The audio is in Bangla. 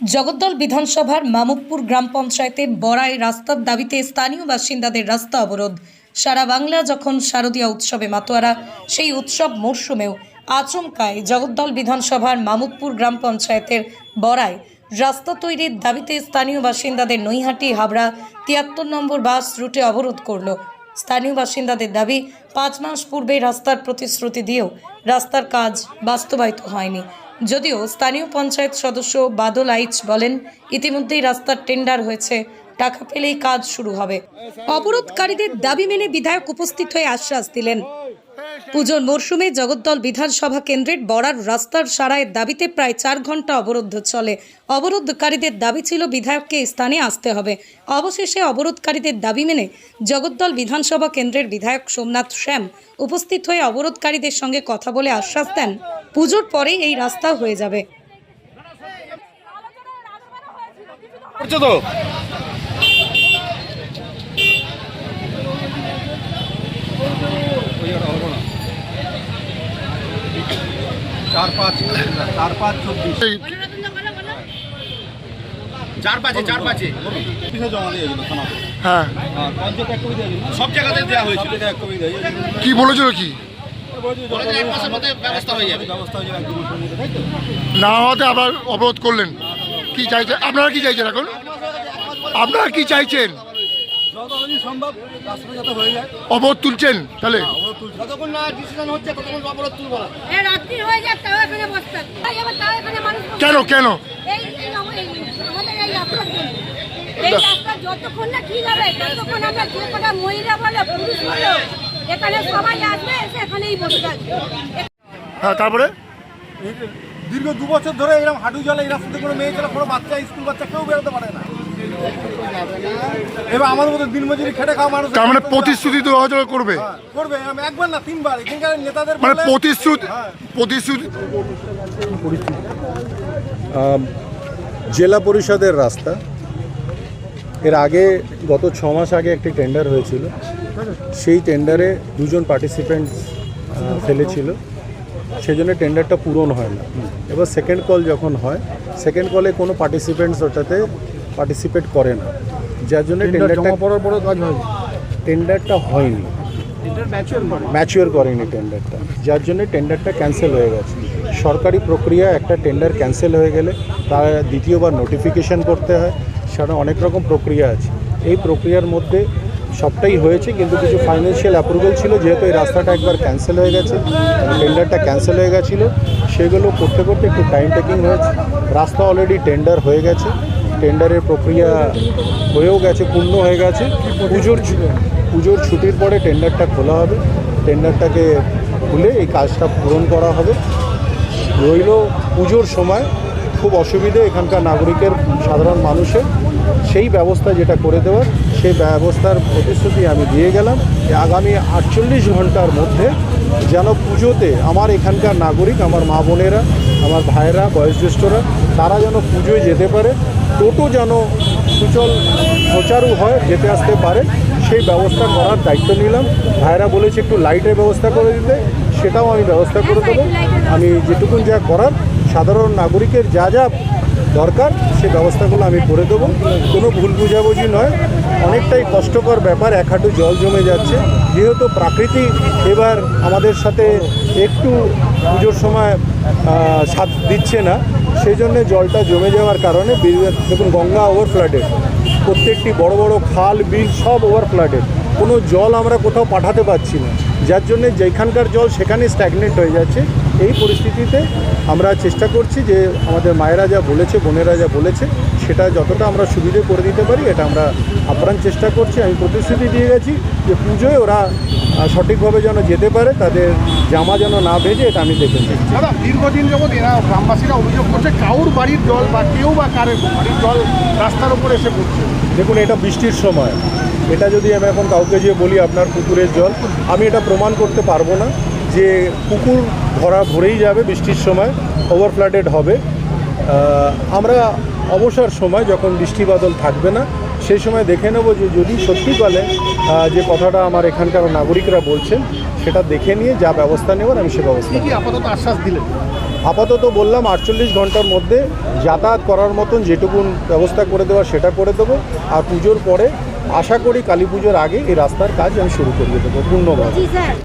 জগদ্দল বিধানসভার মামুকপুর গ্রাম পঞ্চায়েতের বড়াই রাস্তার দাবিতে স্থানীয় বাসিন্দাদের রাস্তা অবরোধ। সারা বাংলা যখন শারদীয় উৎসবে মাতোয়ারা, সেই উৎসব মরশুমেও আচমকায় জগদ্দল বিধানসভার মামুকপুর গ্রাম পঞ্চায়েতের বড়াই। রাস্তা তৈরির দাবিতে স্থানীয় বাসিন্দাদের নৈহাটি হাবড়া তিয়াত্তর নম্বর বাস রুটে অবরোধ করল। স্থানীয় বাসিন্দাদের দাবি, পাঁচ মাস পূর্বে রাস্তার প্রতিশ্রুতি দিয়েও রাস্তার কাজ বাস্তবায়িত হয়নি। যদিও স্থানীয় পঞ্চায়েত সদস্য বাদল আইচ বলেন, ইতিমধ্যেই রাস্তার টেন্ডার হয়েছে, টাকা পেলেই কাজ শুরু হবে। অবরোধকারীদের দাবি মেনে বিধায়ক উপস্থিত হয়ে আশ্বাস দিলেন। পুজোর মরশুমে জগদ্দল বিধানসভা কেন্দ্রের বড়ার রাস্তার সারায়ের দাবিতে প্রায় চার ঘণ্টা অবরোধ চলে। অবরোধকারীদের দাবি ছিল বিধায়ককে স্থানে আসতে হবে। অবশেষে অবরোধকারীদের দাবি মেনে জগদ্দল বিধানসভা কেন্দ্রের বিধায়ক সোমনাথ শ্যাম উপস্থিত হয়ে অবরোধকারীদের সঙ্গে কথা বলে আশ্বাস দেন। পুজোর পরেই এই রাস্তা হয়ে যাবে। চার পাঁচ চার পাঁচ চব্বিশ চার পাঁচে চার পাঁচে জমা দিয়েছিল হ্যাঁ দিয়েছিল সব জায়গাতে দেওয়া হয়েছিল। কি বলেছিল কি? না হওয়াতে আবার অবরোধ করলেন। কি চাইছেন? আপনারা কি চাইছেন এখন? আপনারা কি চাইছেন? অবরোধ তুলছেন তাহলে? কেন কেন? যতক্ষণ না ঠিক হবে, ততক্ষণ আমরা যে কটা মহিলা বলো পুরুষ বলো এখানে সবাই আসবে এসে এখানেই বসে থাকবে। হ্যাঁ তারপরে? দীর্ঘ দু বছর ধরে এরকম হাঁটু জলে এই রাস্তাতে কোনো মেয়ে ছেলে কোনো বাচ্চা স্কুল বাচ্চা কেউ বেরোতে পারে না। এবার আমাদের মতো দিনমজুরি খেটে খাওয়া মানুষ তার মানে প্রতিশ্রুতি দেওয়া হয়েছিল করবে। হ্যাঁ, করবে। আমি একবার না তিনবার। এখানকার নেতাদের মানে প্রতিশ্রুতি হ্যাঁ। প্রতিশ্রুতি জেলা পরিষদের রাস্তা। এর আগে গত ছ মাস আগে একটি টেন্ডার হয়েছিল। সেই টেন্ডারে দুজন পার্টিসিপেন্ট ফেলেছিল। সেই জন্য টেন্ডারটা পূরণ হয় না। এবার সেকেন্ড কল যখন হয় সেকেন্ড কলে কোনো পার্টিসিপেন্টস ওটাতে পার্টিসিপেট করে না। যার জন্য টেন্ডারটা পড়ার পরও কাজ হয় টেন্ডারটা হয়নি। ম্যাচিওর করেনি? টেন্ডারটা যার জন্য টেন্ডারটা ক্যান্সেল হয়ে গেছে। সরকারি প্রক্রিয়া একটা টেন্ডার ক্যান্সেল হয়ে গেলে তার দ্বিতীয়বার নোটিফিকেশন করতে হয়। সেটা অনেক রকম প্রক্রিয়া আছে। এই প্রক্রিয়ার মধ্যে সবটাই হয়েছে, কিন্তু কিছু ফাইন্যান্সিয়াল অ্যাপ্রুভাল ছিল, যেহেতু এই রাস্তাটা একবার ক্যান্সেল হয়ে গেছে টেন্ডারটা ক্যান্সেল হয়ে গেছিল, সেগুলো করতে করতে একটু টাইম টেকিং হয়েছে। রাস্তা অলরেডি টেন্ডার হয়ে গেছে টেন্ডারের প্রক্রিয়া হয়েও গেছে, পূর্ণ হয়ে গেছে। পুজোর পুজোর ছুটির পরে টেন্ডারটা খোলা হবে টেন্ডারটাকে খুলে এই কাজটা পূরণ করা হবে। রইল পুজোর সময়, খুব অসুবিধে এখানকার নাগরিকের, সাধারণ মানুষের, সেই ব্যবস্থা যেটা করে দেওয়ার সেই ব্যবস্থার প্রতিশ্রুতি আমি দিয়ে গেলাম আগামী আটচল্লিশ ঘণ্টার মধ্যে যেন পুজোতে আমার এখানকার নাগরিক, আমার মা বোনেরা, আমার ভাইয়েরা, বয়োজ্যেষ্ঠরা, তারা যেন পুজোয় যেতে পারে, টোটো যেন সুচল প্রচারও হয়, যেতে আসতে পারে, সেই ব্যবস্থা করার দায়িত্ব নিলাম। ভাইরা বলেছে একটু লাইটের ব্যবস্থা করে দিতে, সেটাও আমি ব্যবস্থা করে দেবো। আমি যেটুকুন যা করার, সাধারণ নাগরিকের যা যা দরকার, সে ব্যবস্থাগুলো আমি করে দেবো। কোনো ভুল বুঝাবুঝি নয়। অনেকটাই কষ্টকর ব্যাপার, এক হাঁটু জল জমে যাচ্ছে। যেহেতু প্রাকৃতিক, এবার আমাদের সাথে একটু পুজোর সময় সাথ দিচ্ছে না সেই জন্যে জলটা জমে যাওয়ার কারণে দেখুন, গঙ্গা ওভার ফ্লাডেড প্রত্যেকটি বড় বড় খাল, বিল সব ওভার ফ্লাডেড কোনো জল আমরা কোথাও পাঠাতে পারছি না। যার জন্যে যেখানকার জল, সেখানে স্ট্যাগনেট হয়ে যাচ্ছে। এই পরিস্থিতিতে আমরা চেষ্টা করছি যে আমাদের মায়েরা যা বলেছে বোনেরা যা বলেছে সেটা যতটা আমরা সুবিধে করে দিতে পারি এটা আমরা আপ্রাণ চেষ্টা করছি। আমি প্রতিশ্রুতি দিয়ে গেছি যে পুজোয় ওরা সঠিকভাবে যেন যেতে পারে তাদের জামা যেন না ভেজে এটা আমি দেখে নিচ্ছি। দাদা দীর্ঘদিন যাবৎ এরা গ্রামবাসীরা অভিযোগ করছে কাউর বাড়ির জল বা কেউ বা কারের বাড়ির জল রাস্তার উপর এসে পড়ছে? দেখুন এটা বৃষ্টির সময়। এটা যদি আমি এখন কাউকে যে বলি আপনার পুকুরের জল আমি এটা প্রমাণ করতে পারব না। যে পুকুর ভরা ভরেই যাবে বৃষ্টির সময় ওভার ফ্লাডেড হবে আমরা অবসর সময় যখন বৃষ্টি বাদল থাকবে না সেই সময় দেখে নেব যে যদি সত্যি বলে যে কথাটা আমার এখানকার নাগরিকরা বলছেন সেটা দেখে নিয়ে যা ব্যবস্থা নেওয়ার আমি সে ব্যবস্থা আপাতত আশ্বাস দিলেন? আপাতত বললাম আটচল্লিশ ঘণ্টার মধ্যে যাতায়াত করার মতন যেটুকুন ব্যবস্থা করে দেওয়া সেটা করে দেবো। আর পুজোর পরে আশা করি কালী পুজোর আগে এই রাস্তার কাজ আমি শুরু করিয়ে দেবো। পূর্ণভাবে জি স্যার।